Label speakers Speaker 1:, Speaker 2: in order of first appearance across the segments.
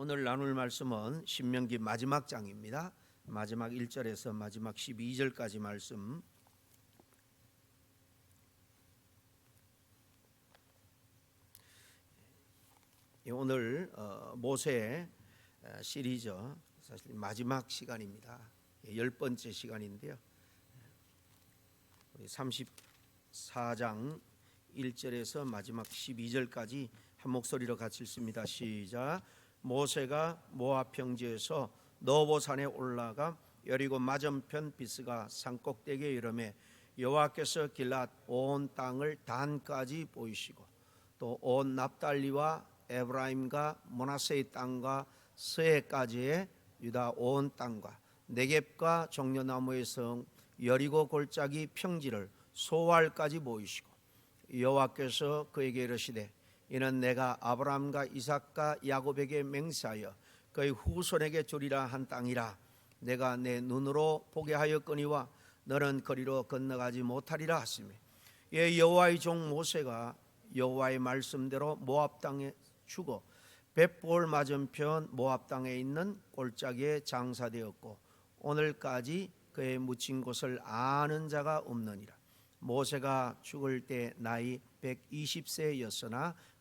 Speaker 1: 오늘 나눌 말씀은 신명기 마지막 장입니다. 마지막 1절에서 마지막 12절까지 말씀. 예, 오늘 어, 모세 어, 시리즈 사실 마지막 시간입니다. 예, 열 번째 시간인데요. 우리 34장 1절에서 마지막 12절까지 한 목소리로 같이 읽습니다. 시작. 모세가 모압 평지에서 너보산에 올라가 여리고 맞은편 비스가 산꼭대기에 이름에 여호와께서 길랏 온 땅을 단까지 보이시고 또 온 납달리와 에브라임과 모나세의 땅과 서해까지의 유다 온 땅과 네겝과 종려나무의 성 여리고 골짜기 평지를 소알까지 보이시고 여호와께서 그에게 이르시되 이는 내가 아브라함과 이삭과 야곱에게 맹세하여 그의 후손에게 주리라 한 땅이라. 내가 내 눈으로 보게 하였거니와 너는 거리로 건너가지 못하리라 하시며 예 여호와의 종 모세가 여호와의 말씀대로 모압 땅에 죽어 벳볼 맞은편 모압 땅에 있는 골짜기에 장사되었고 오늘까지 그의 묻힌 곳을 아는 자가 없느니라. 모세가 죽을 때 나이 120세였으나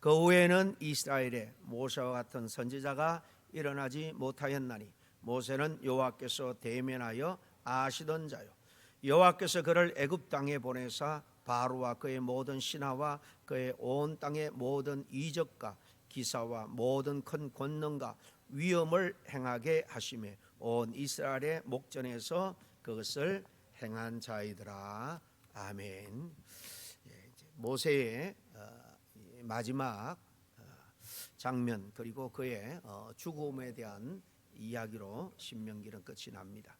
Speaker 1: 그 후에는 이스라엘에 모세와 같은 선지자가 일어나지 못하였나니 모세는 여호와께서 대면하여 아시던 자요 여호와께서 그를 애굽 땅에 보내사 바로와 그의 모든 신하와 그의 온 땅의 모든 이적과 기사와 모든 큰 권능과 위엄을 행하게 하심에 온 이스라엘의 목전에서 그것을 행한 자이더라 아멘. 예, 모세의 어, 이 마지막 어, 장면 그리고 그의 어, 죽음에 대한 이야기로 신명기는 끝이 납니다.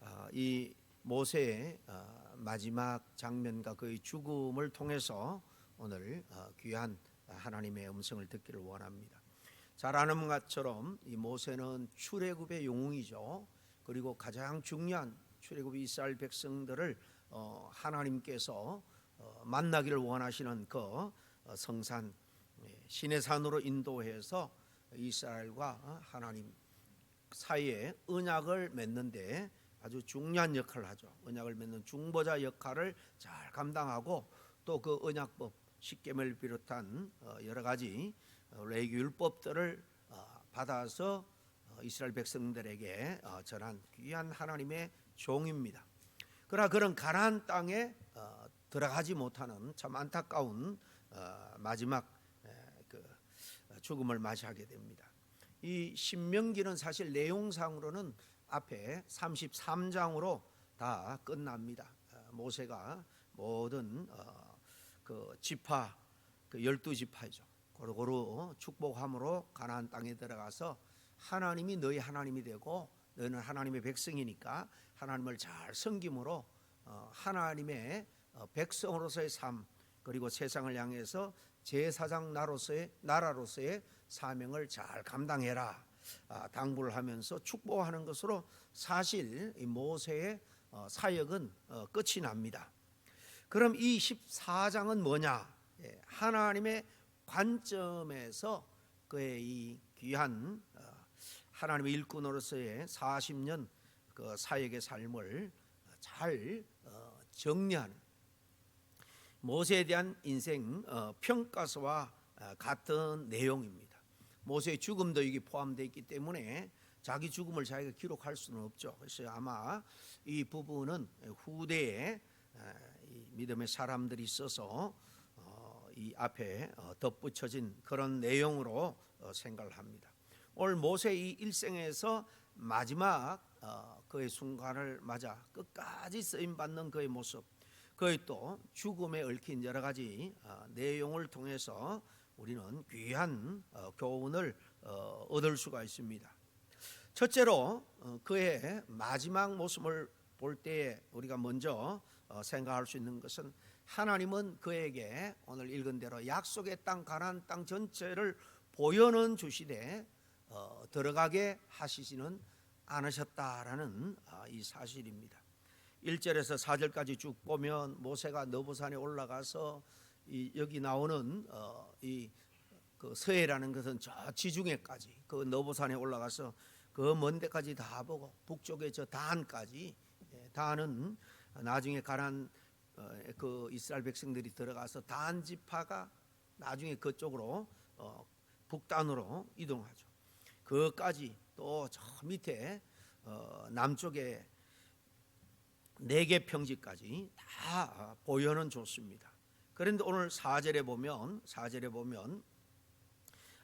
Speaker 1: 어, 이 모세의 어, 마지막 장면과 그의 죽음을 통해서 오늘 어, 귀한 하나님의 음성을 듣기를 원합니다. 잘 아는 것처럼 이 모세는 출애굽의 영웅이죠. 그리고 가장 중요한 출애굽 이스라엘 백성들을 어, 하나님께서 어, 만나기를 원하시는 그 어, 성산 예, 신의 산으로 인도해서 이스라엘과 어, 하나님 사이에 언약을 맺는데 아주 중요한 역할을 하죠. 언약을 맺는 중보자 역할을 잘 감당하고 또 그 언약법 십계명을 비롯한 어, 여러 가지 어, 레기 율법들을 어, 받아서 어, 이스라엘 백성들에게 어, 전한 귀한 하나님의 종입니다. 그러나 그런 가나안 땅에 어, 들어가지 못하는 참 안타까운 어, 마지막 에, 그 죽음을 맞이하게 됩니다. 이 신명기는 사실 내용상으로는 앞에 33장으로 다 끝납니다. 어, 모세가 모든 어, 그 지파 그 열두 지파이죠. 고루고루 축복함으로 가나안 땅에 들어가서 하나님이 너희 하나님이 되고 너희는 하나님의 백성이니까 하나님을 잘 섬김으로 어, 하나님의 어, 백성으로서의 삶 그리고 세상을 향해서 제사장 나로서의 나라로서의 사명을 잘 감당해라 아, 당부를 하면서 축복하는 것으로 사실 이 모세의 어, 사역은 어, 끝이 납니다. 그럼 이 14장은 뭐냐? 예, 하나님의 관점에서 그의 이 귀한 어, 하나님의 일꾼으로서의 40년 그 사역의 삶을 잘 어, 정리하는 모세에 대한 인생 어, 평가서와 어, 같은 내용입니다. 모세의 죽음도 여기 포함되어 있기 때문에 자기 죽음을 자기가 기록할 수는 없죠. 그래서 아마 이 부분은 후대에 에, 이 믿음의 사람들이 있어서 어, 이 앞에 어, 덧붙여진 그런 내용으로 어, 생각을 합니다. 오늘 모세 이 일생에서 마지막 어, 그의 순간을 맞아 끝까지 쓰임 받는 그의 모습, 그의 또 죽음에 얽힌 여러 가지 어, 내용을 통해서 우리는 귀한 어, 교훈을 어, 얻을 수가 있습니다. 첫째로 어, 그의 마지막 모습을 볼 때에 우리가 먼저 어, 생각할 수 있는 것은 하나님은 그에게 오늘 읽은 대로 약속의 땅 가나안 땅 전체를 보여는 주시되 어, 들어가게 하시지는 않으셨다라는 아, 이 사실입니다. 1절에서 4절까지 쭉 보면 모세가 너보산에 올라가서 이 여기 나오는 어, 이그 서해라는 것은 저 지중해까지 그 너보산에 올라가서 그 먼 데까지 다 보고 북쪽에 저 단까지 예, 단은 나중에 가난 어, 그 이스라엘 백성들이 들어가서 단 지파가 나중에 그쪽으로 어, 북단으로 이동하죠. 그까지 또 저 밑에 어, 남쪽에 네 개 평지까지 다 보여는 좋습니다. 그런데 오늘 4절에 보면 4절에 보면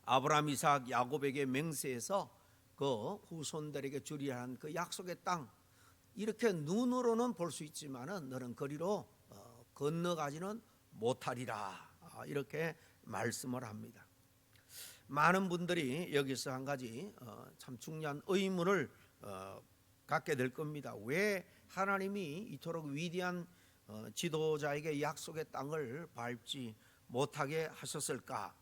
Speaker 1: 아브라함, 이삭, 야곱에게 맹세해서 그 후손들에게 주리라 한그 약속의 땅 이렇게 눈으로는 볼 수 있지만은 너는 거리로 어, 건너가지는 못하리라 아, 이렇게 말씀을 합니다. 많은 분들이 여기서 한 가지 어, 참 중요한 의문을 어, 갖게 될 겁니다. 왜 하나님이 이토록 위대한 어, 지도자에게 약속의 땅을 밟지 못하게 하셨을까?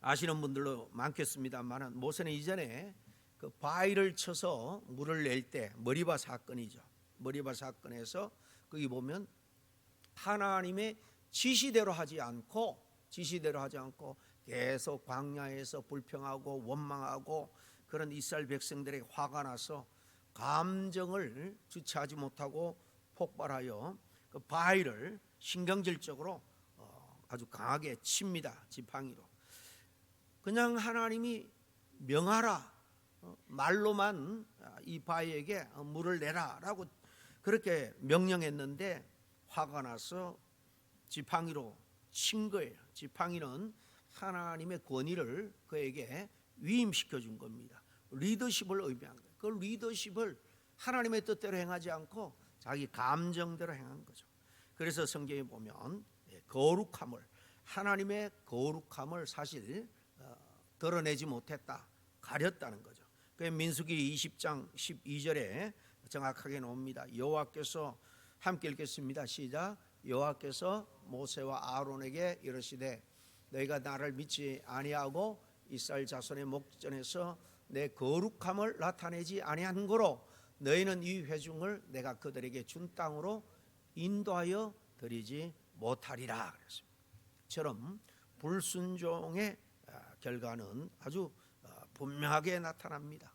Speaker 1: 아시는 분들도 많겠습니다만은 모세는 이전에 그 바위를 쳐서 물을 낼 때 머리바 사건이죠. 머리바 사건에서 거기 보면 하나님의 지시대로 하지 않고 지시대로 하지 않고 계속 광야에서 불평하고 원망하고 그런 이스라엘 백성들에게 화가 나서 감정을 주체하지 못하고 폭발하여 그 바위를 신경질적으로 어, 아주 강하게 칩니다 지팡이로. 그냥 하나님이 명하라 어, 말로만 이 바위에게 물을 내라라고 그렇게 명령했는데 화가 나서 지팡이로 친 거예요. 지팡이는 하나님의 권위를 그에게 위임시켜 준 겁니다. 리더십을 의미한 거예요. 그 리더십을 하나님의 뜻대로 행하지 않고 자기 감정대로 행한 거죠. 그래서 성경에 보면 예, 거룩함을 하나님의 거룩함을 사실 어, 드러내지 못했다, 가렸다는 거죠. 그 민수기 20장 12절에 정확하게 나옵니다. 여호와께서 함께 읽겠습니다. 시작. 여호와께서 모세와 아론에게 이르시되 너희가 나를 믿지 아니하고 이스라엘 자손의 목전에서 내 거룩함을 나타내지 아니한 거로 너희는 이 회중을 내가 그들에게 준 땅으로 인도하여 드리지 못하리라 그랬습니다. 처럼 불순종의 아, 결과는 아주 아, 분명하게 나타납니다.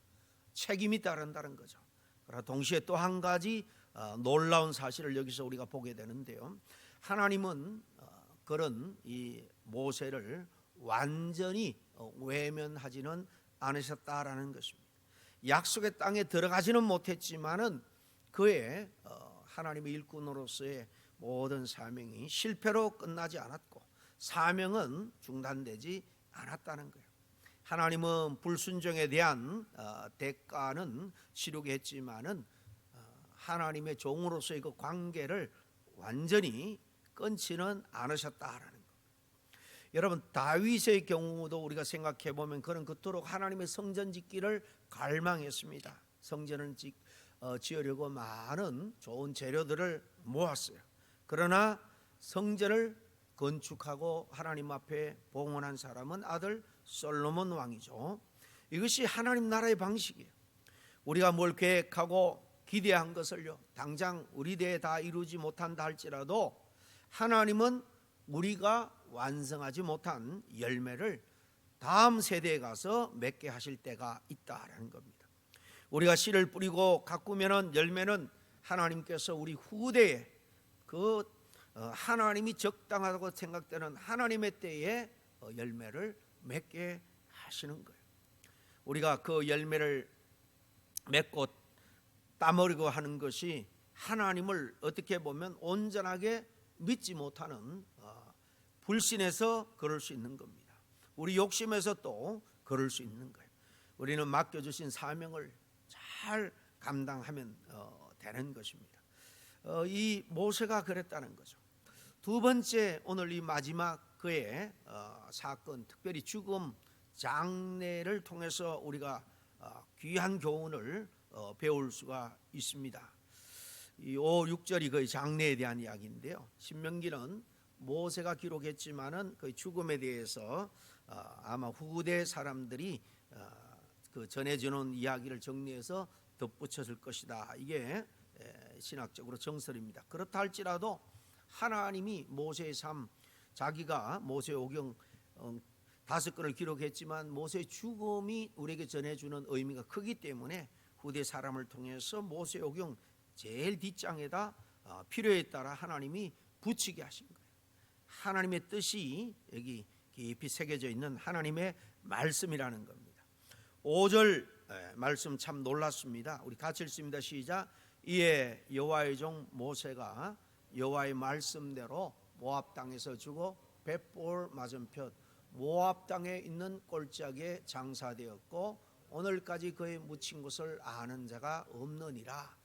Speaker 1: 책임이 따른다는 거죠. 그러나 동시에 또 한 가지 아, 놀라운 사실을 여기서 우리가 보게 되는데요. 하나님은 그런 이 모세를 완전히 어, 외면하지는 않으셨다라는 것입니다. 약속의 땅에 들어가지는 못했지만은 그의 어, 하나님의 일꾼으로서의 모든 사명이 실패로 끝나지 않았고 사명은 중단되지 않았다는 거예요. 하나님은 불순종에 대한 어, 대가는 치르게 했지만은 하나님의 종으로서의 그 관계를 완전히 끊지는 않으셨다라는 것. 여러분 다윗의 경우도 우리가 생각해 보면 그는 그토록 하나님의 성전 짓기를 갈망했습니다. 성전을 짓, 어, 지으려고 많은 좋은 재료들을 모았어요. 그러나 성전을 건축하고 하나님 앞에 봉헌한 사람은 아들 솔로몬 왕이죠. 이것이 하나님 나라의 방식이에요. 우리가 뭘 계획하고 기대한 것을요, 당장 우리 대에 다 이루지 못한다 할지라도 하나님은 우리가 완성하지 못한 열매를 다음 세대에 가서 맺게 하실 때가 있다라는 겁니다. 우리가 씨를 뿌리고 가꾸면은 열매는 하나님께서 우리 후대에 그 어, 하나님이 적당하다고 생각되는 하나님의 때에 어, 열매를 맺게 하시는 거예요. 우리가 그 열매를 맺고 따먹으려고 하는 것이 하나님을 어떻게 보면 온전하게 믿지 못하는 어, 불신에서 그럴 수 있는 겁니다. 우리 욕심에서 또 그럴 수 있는 거예요. 우리는 맡겨주신 사명을 잘 감당하면 어, 되는 것입니다. 어, 이 모세가 그랬다는 거죠. 두 번째 오늘 이 마지막 그의 사건, 특별히 죽음 장례를 통해서 우리가 어, 귀한 교훈을 어, 배울 수가 있습니다. 이 5, 6절이 거의 장래에 대한 이야기인데요. 신명기는 모세가 기록했지만은 그 죽음에 대해서 어, 아마 후대 사람들이 어, 그 전해주는 이야기를 정리해서 덧붙여줄 것이다. 이게 에, 신학적으로 정설입니다. 그렇다 할지라도 하나님이 모세의 삶, 자기가 모세 오경 어, 다섯 건을 기록했지만 모세의 죽음이 우리에게 전해주는 의미가 크기 때문에 후대 사람을 통해서 모세 오경 제일 뒷장에다 어, 필요에 따라 하나님이 붙이게 하신 거예요. 하나님의 뜻이 여기 깊이 새겨져 있는 하나님의 말씀이라는 겁니다. 5절 에, 말씀 참 놀랐습니다. 우리 같이 읽습니다. 시작. 이에 여호와의 종 모세가 여호와의 말씀대로 모압 땅에서 주고 벳볼 맞은편 모압 땅에 있는 골짜기에 장사되었고 오늘까지 그의 묻힌 것을 아는 자가 없느니라.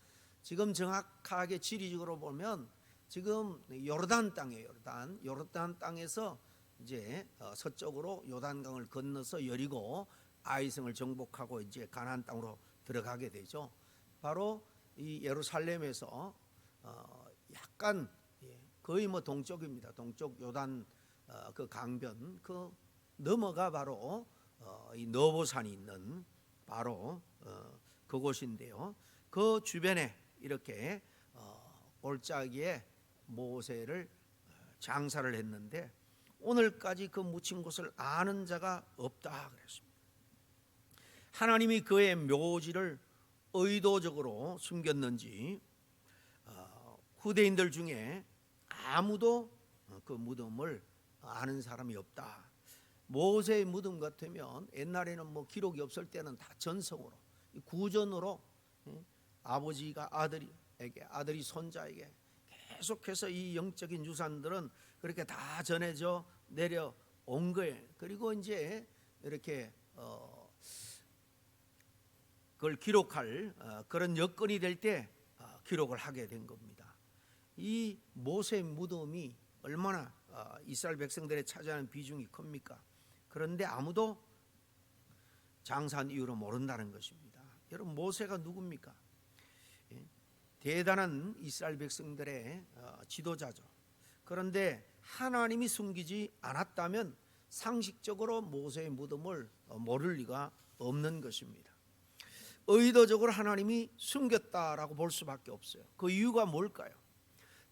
Speaker 1: 지금 정확하게 지리적으로 보면 지금 요르단 땅이에요. 요르단 요르단 땅에서 이제 어, 서쪽으로 요단강을 건너서 여리고 아이성을 정복하고 이제 가나안 땅으로 들어가게 되죠. 바로 이 예루살렘에서 어, 약간 예, 거의 뭐 동쪽입니다. 동쪽 요단 어, 그 강변 그 넘어가 바로 어, 이 너보산이 있는 바로 어, 그곳인데요. 그 주변에 이렇게 어, 골짜기에 모세를 어, 장사를 했는데 오늘까지 그 묻힌 곳을 아는 자가 없다 그랬습니다. 하나님이 그의 묘지를 의도적으로 숨겼는지 어, 후대인들 중에 아무도 어, 그 무덤을 아는 사람이 없다. 모세의 무덤 같으면 옛날에는 뭐 기록이 없을 때는 다 전성으로 구전으로 예, 아버지가 아들에게 아들이 손자에게 계속해서 이 영적인 유산들은 그렇게 다 전해져 내려온 거예요. 그리고 이제 이렇게 어 그걸 기록할 어, 그런 여건이 될때 어, 기록을 하게 된 겁니다. 이 모세 무덤이 얼마나 어, 이스라엘 백성들의 차지하는 비중이 큽니까? 그런데 아무도 장사한 이유로 모른다는 것입니다. 여러분 모세가 누굽니까? 예, 대단한 이스라엘 백성들의 어, 지도자죠. 그런데 하나님이 숨기지 않았다면 상식적으로 모세의 무덤을 어, 모를 리가 없는 것입니다. 의도적으로 하나님이 숨겼다라고 볼 수밖에 없어요. 그 이유가 뭘까요?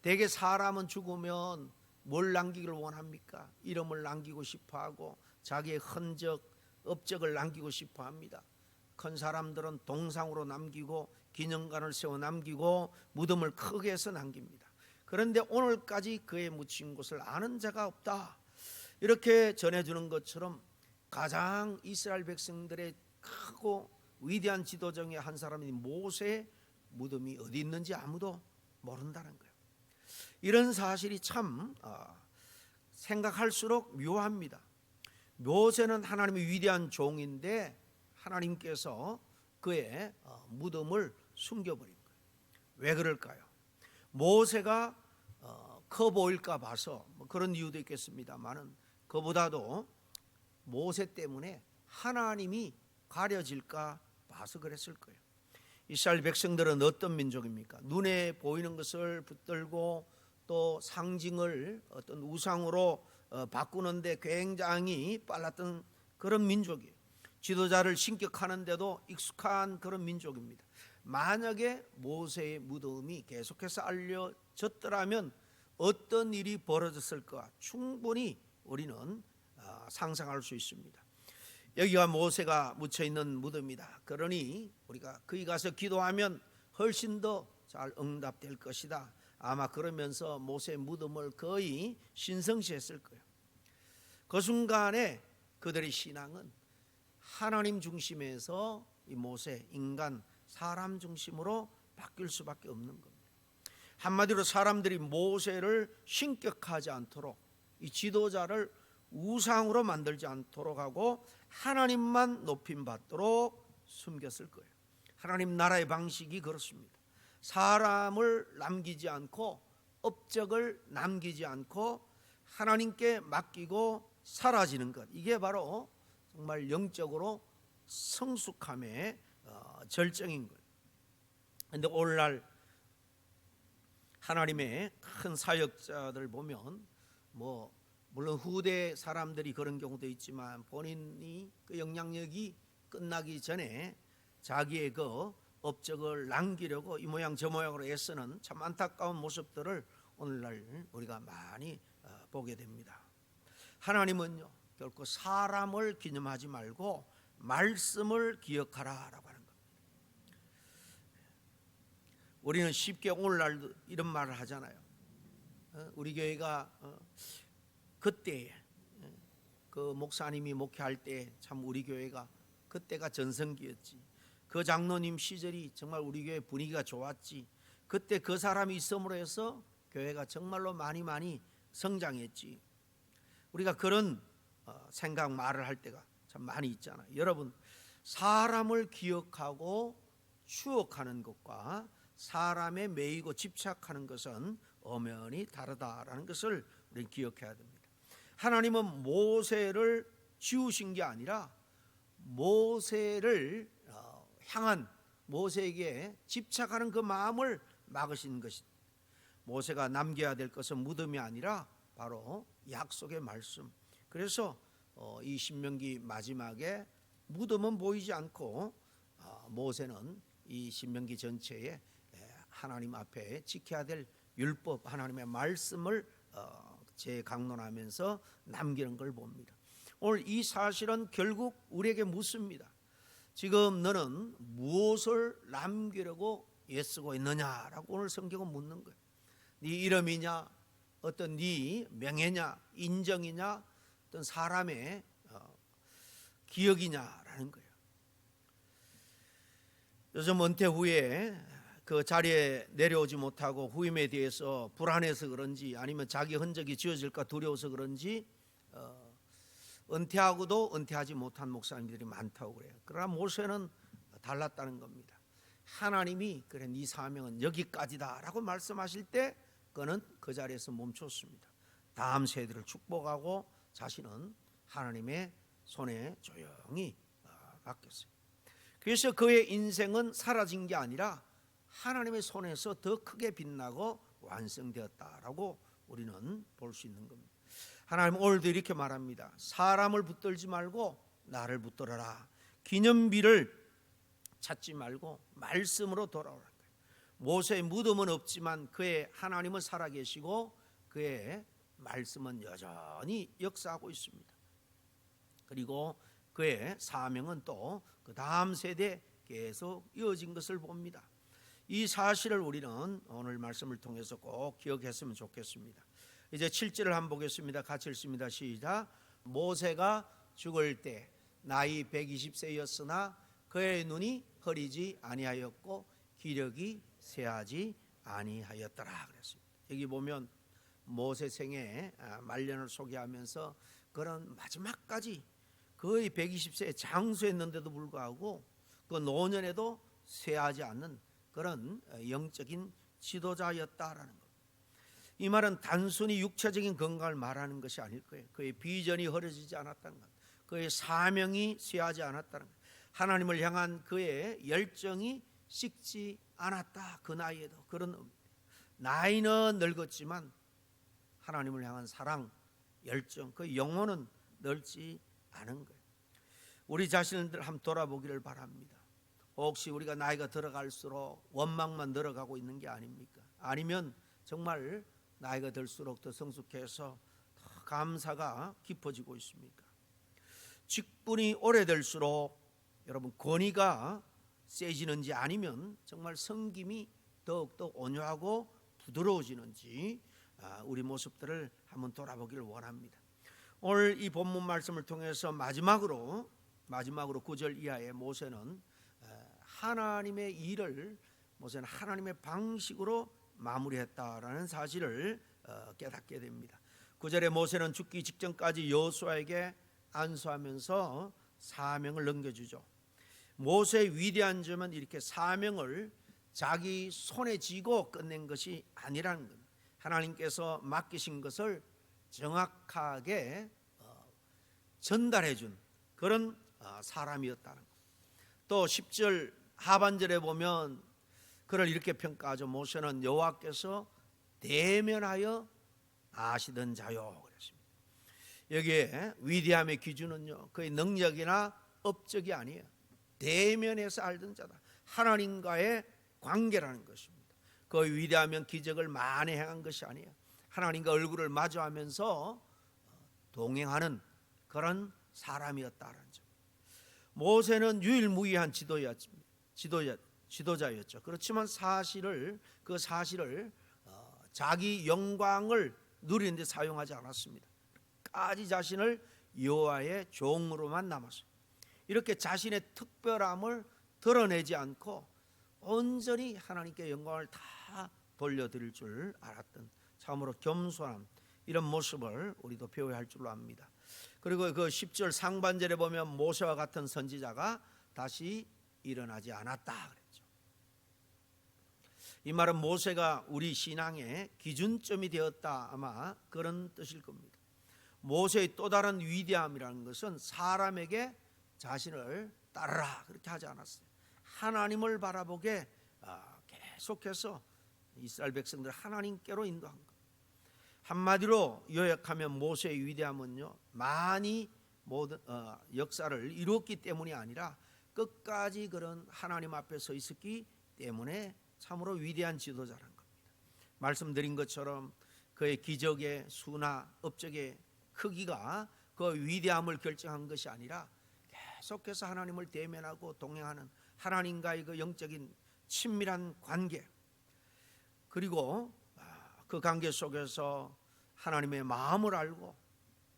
Speaker 1: 대개 사람은 죽으면 뭘 남기기를 원합니까? 이름을 남기고 싶어 하고 자기의 흔적, 업적을 남기고 싶어 합니다. 큰 사람들은 동상으로 남기고 기념관을 세워 남기고 무덤을 크게 해서 남깁니다. 그런데 오늘까지 그의 묻힌 곳을 아는 자가 없다. 이렇게 전해주는 것처럼 가장 이스라엘 백성들의 크고 위대한 지도 중에 한 사람이 모세의 무덤이 어디 있는지 아무도 모른다는 거예요. 이런 사실이 참 아, 생각할수록 묘합니다. 모세는 하나님의 위대한 종인데 하나님께서 그의 어, 무덤을 숨겨버린 거예요. 왜 그럴까요? 모세가 어, 커 보일까 봐서 뭐 그런 이유도 있겠습니다만은 그보다도 모세 때문에 하나님이 가려질까 봐서 그랬을 거예요. 이스라엘 백성들은 어떤 민족입니까? 눈에 보이는 것을 붙들고 또 상징을 어떤 우상으로 어, 바꾸는데 굉장히 빨랐던 그런 민족이에요. 지도자를 신격하는데도 익숙한 그런 민족입니다. 만약에 모세의 무덤이 계속해서 알려졌더라면 어떤 일이 벌어졌을까 충분히 우리는 아, 상상할 수 있습니다. 여기가 모세가 묻혀 있는 무덤이다. 그러니 우리가 거기 가서 기도하면 훨씬 더 잘 응답될 것이다. 아마 그러면서 모세 무덤을 거의 신성시했을 거예요. 그 순간에 그들의 신앙은 하나님 중심에서 이 모세 인간 사람 중심으로 바뀔 수밖에 없는 겁니다. 한마디로 사람들이 모세를 신격하지 않도록 이 지도자를 우상으로 만들지 않도록 하고 하나님만 높임 받도록 숨겼을 거예요. 하나님 나라의 방식이 그렇습니다. 사람을 남기지 않고 업적을 남기지 않고 하나님께 맡기고 사라지는 것. 이게 바로 정말 영적으로 성숙함의 어, 절정인 거예요. 근데 오늘날 하나님의 큰 사역자들 보면 뭐 물론 후대 사람들이 그런 경우도 있지만 본인이 그 영향력이 끝나기 전에 자기의 그 업적을 남기려고 이 모양 저 모양으로 애쓰는 참 안타까운 모습들을 오늘날 우리가 많이 어, 보게 됩니다. 하나님은요 결코 사람을 기념하지 말고 말씀을 기억하라라고 하는 겁니다. 우리는 쉽게 오늘날도 이런 말을 하잖아요. 어, 우리 교회가 어, 그때 그 목사님이 목회할 때 참 우리 교회가 그때가 전성기였지. 그 장로님 시절이 정말 우리 교회 분위기가 좋았지. 그때 그 사람이 있음으로 해서 교회가 정말로 많이 많이 성장했지. 우리가 그런 어, 생각 말을 할 때가 참 많이 있잖아요. 여러분 사람을 기억하고 추억하는 것과 사람에 매이고 집착하는 것은 엄연히 다르다라는 것을 우리는 기억해야 됩니다. 하나님은 모세를 지우신 게 아니라 모세를 어, 향한 모세에게 집착하는 그 마음을 막으신 것이 모세가 남겨야 될 것은 무덤이 아니라 바로 약속의 말씀. 그래서 어, 이 신명기 마지막에 무덤은 보이지 않고 어, 모세는 이 신명기 전체에 에, 하나님 앞에 지켜야 될 율법 하나님의 말씀을 어, 재강론하면서 남기는 걸 봅니다. 오늘 이 사실은 결국 우리에게 묻습니다. 지금 너는 무엇을 남기려고 애쓰고 있느냐라고 오늘 성경은 묻는 거예요. 네 이름이냐, 어떤 네 명예냐, 인정이냐, 어떤 사람의 어, 기억이냐라는 거예요. 요즘 은퇴 후에 그 자리에 내려오지 못하고 후임에 대해서 불안해서 그런지 아니면 자기 흔적이 지워질까 두려워서 그런지 어, 은퇴하고도 은퇴하지 못한 목사님들이 많다고 그래요. 그러나 모세는 달랐다는 겁니다. 하나님이 그래 네 사명은 여기까지다라고 말씀하실 때 그는 그 자리에서 멈췄습니다. 다음 세대를 축복하고 자신은 하나님의 손에 조용히 어, 맡겼어요. 그래서 그의 인생은 사라진 게 아니라 하나님의 손에서 더 크게 빛나고 완성되었다라고 우리는 볼 수 있는 겁니다. 하나님 오늘도 이렇게 말합니다. 사람을 붙들지 말고 나를 붙들어라. 기념비를 찾지 말고 말씀으로 돌아오라. 모세의 무덤은 없지만 그의 하나님은 살아계시고 그의 말씀은 여전히 역사하고 있습니다. 그리고 그의 사명은 또 그 다음 세대 계속 이어진 것을 봅니다. 이 사실을 우리는 오늘 말씀을 통해서 꼭 기억했으면 좋겠습니다. 이제 7절을 한번 보겠습니다. 같이 읽습니다. 시작. 모세가 죽을 때 나이 120세였으나 그의 눈이 흐리지 아니하였고 기력이 쇠하지 아니하였더라 그랬습니다. 여기 보면 모세 생의 아, 말년을 소개하면서 그런 마지막까지 거의 120세에 장수했는데도 불구하고 그 노년에도 쇠하지 않는 그런 영적인 지도자였다라는 것. 이 말은 단순히 육체적인 건강을 말하는 것이 아닐 거예요. 그의 비전이 흐려지지 않았다는 것, 그의 사명이 쇠하지 않았다는 것, 하나님을 향한 그의 열정이 식지 않았다. 그 나이에도 그런 나이는 늙었지만 하나님을 향한 사랑, 열정, 그 영혼은 늙지 않은 거예요. 우리 자신들 한번 돌아보기를 바랍니다. 혹시 우리가 나이가 들어갈수록 원망만 늘어가고 있는 게 아닙니까? 아니면 정말 나이가 들수록 더 성숙해서 더 감사가 깊어지고 있습니까? 직분이 오래될수록 여러분 권위가 세지는지 아니면 정말 성김이 더욱더 온유하고 부드러워지는지 아, 우리 모습들을 한번 돌아보기를 원합니다. 오늘 이 본문 말씀을 통해서 마지막으로 마지막으로 9절 이하의 모세는 하나님의 일을 모세는 하나님의 방식으로 마무리했다라는 사실을 어, 깨닫게 됩니다. 9절에 모세는 죽기 직전까지 여호수아에게 안수하면서 사명을 넘겨주죠. 모세의 위대한 점은 이렇게 사명을 자기 손에 쥐고 끝낸 것이 아니라는 겁니다. 하나님께서 맡기신 것을 정확하게 어, 전달해 준 그런 어, 사람이었다는 것. 또 10절 하반절에 보면 그를 이렇게 평가하죠. 모세는 여호와께서 대면하여 아시던 자요 그랬습니다. 여기에 위대함의 기준은요. 그의 능력이나 업적이 아니에요. 대면에서 알던 자다. 하나님과의 관계라는 것입니다. 그 위대하면 기적을 많이 행한 것이 아니에요. 하나님과 얼굴을 마주하면서 동행하는 그런 사람이었다는 점. 모세는 유일무이한 지도였습니다. 지도자, 지도자였죠. 그렇지만 사실을 그 사실을 어, 자기 영광을 누리는데 사용하지 않았습니다. 까지 자신을 여호와의 종으로만 남았어요. 이렇게 자신의 특별함을 드러내지 않고 온전히 하나님께 영광을 다 돌려드릴 줄 알았던 참으로 겸손함 이런 모습을 우리도 배워야 할 줄로 압니다. 그리고 그 10절 상반절에 보면 모세와 같은 선지자가 다시 일어나지 않았다 그랬죠. 이 말은 모세가 우리 신앙의 기준점이 되었다 아마 그런 뜻일 겁니다. 모세의 또 다른 위대함이라는 것은 사람에게 자신을 따르라 그렇게 하지 않았어요. 하나님을 바라보게 아, 계속해서 이스라엘 백성들 하나님께로 인도한 것. 한마디로 요약하면 모세의 위대함은요 많이 모든 어, 역사를 이루었기 때문이 아니라 끝까지 그런 하나님 앞에 서 있었기 때문에 참으로 위대한 지도자라는 겁니다. 말씀드린 것처럼 그의 기적의 수나 업적의 크기가 그 위대함을 결정한 것이 아니라 계속해서 하나님을 대면하고 동행하는 하나님과의 그 영적인 친밀한 관계 그리고 아, 그 관계 속에서 하나님의 마음을 알고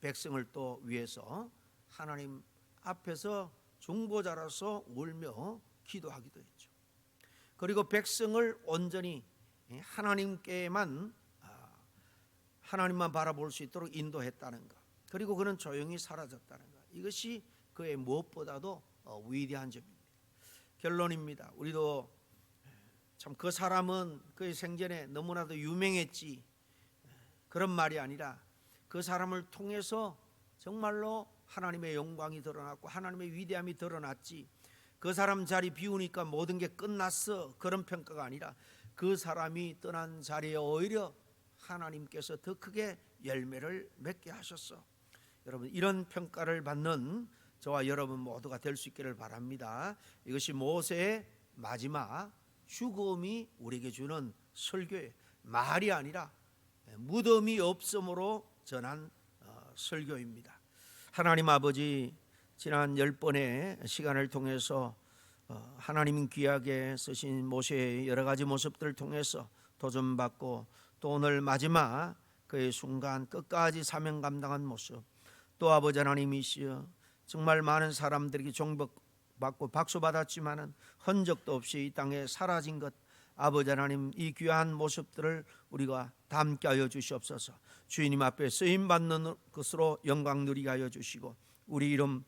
Speaker 1: 백성을 또 위해서 하나님 앞에서 중보자로서 울며 기도하기도 했죠. 그리고 백성을 온전히 하나님께만 아, 하나님만 바라볼 수 있도록 인도했다는 것. 그리고 그는 조용히 사라졌다는 것. 이것이 그의 무엇보다도 어, 위대한 점입니다. 결론입니다. 우리도 참 그 사람은 그의 생전에 너무나도 유명했지 그런 말이 아니라 그 사람을 통해서 정말로 하나님의 영광이 드러났고 하나님의 위대함이 드러났지. 그 사람 자리 비우니까 모든 게 끝났어. 그런 평가가 아니라 그 사람이 떠난 자리에 오히려 하나님께서 더 크게 열매를 맺게 하셨어. 여러분 이런 평가를 받는 저와 여러분 모두가 될 수 있기를 바랍니다. 이것이 모세의 마지막 죽음이 우리에게 주는 설교의 말이 아니라 무덤이 없음으로 전한 어, 설교입니다. 하나님 아버지 지난 열 번의 시간을 통해서 어, 하나님 귀하게 쓰신 모세의 여러 가지 모습들을 통해서 도전받고 또 오늘 마지막 그의 순간 끝까지 사명 감당한 모습 또 아버지 하나님이시여 정말 많은 사람들에게 종복받고 박수받았지만은 흔적도 없이 이 땅에 사라진 것 아버지 하나님 이 귀한 모습들을 우리가 담게 하여 주시옵소서. 주님 앞에 쓰임 받는 것으로 영광 누리게 하여 주시고 우리 이름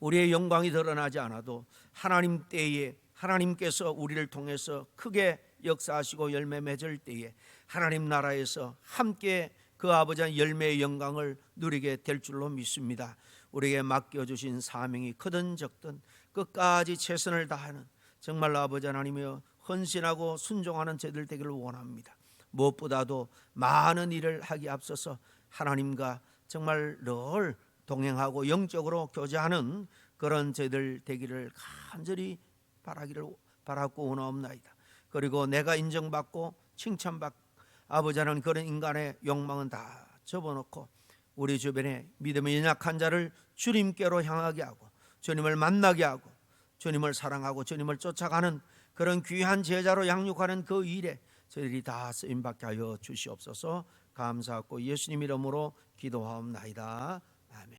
Speaker 1: 우리의 영광이 드러나지 않아도 하나님 때에 하나님께서 우리를 통해서 크게 역사하시고 열매 맺을 때에 하나님 나라에서 함께 그 아버지의 열매의 영광을 누리게 될 줄로 믿습니다. 우리에게 맡겨 주신 사명이 크든 적든 끝까지 최선을 다하는 정말 아버지 하나님이여 헌신하고 순종하는 저들 되기를 원합니다. 무엇보다도 많은 일을 하기 앞서서 하나님과 정말 늘 동행하고 영적으로 교제하는 그런 저희들 되기를 간절히 바라기를 바라고 원하옵나이다. 그리고 내가 인정받고 칭찬받 아버지 하는 그런 인간의 욕망은 다 접어놓고 우리 주변에 믿음의 연약한 자를 주님께로 향하게 하고 주님을 만나게 하고 주님을 사랑하고 주님을 쫓아가는 그런 귀한 제자로 양육하는 그 일에 저희들이 다 쓰임 받게 하여 주시옵소서. 감사하고 예수님 이름으로 기도하옵나이다. 아멘.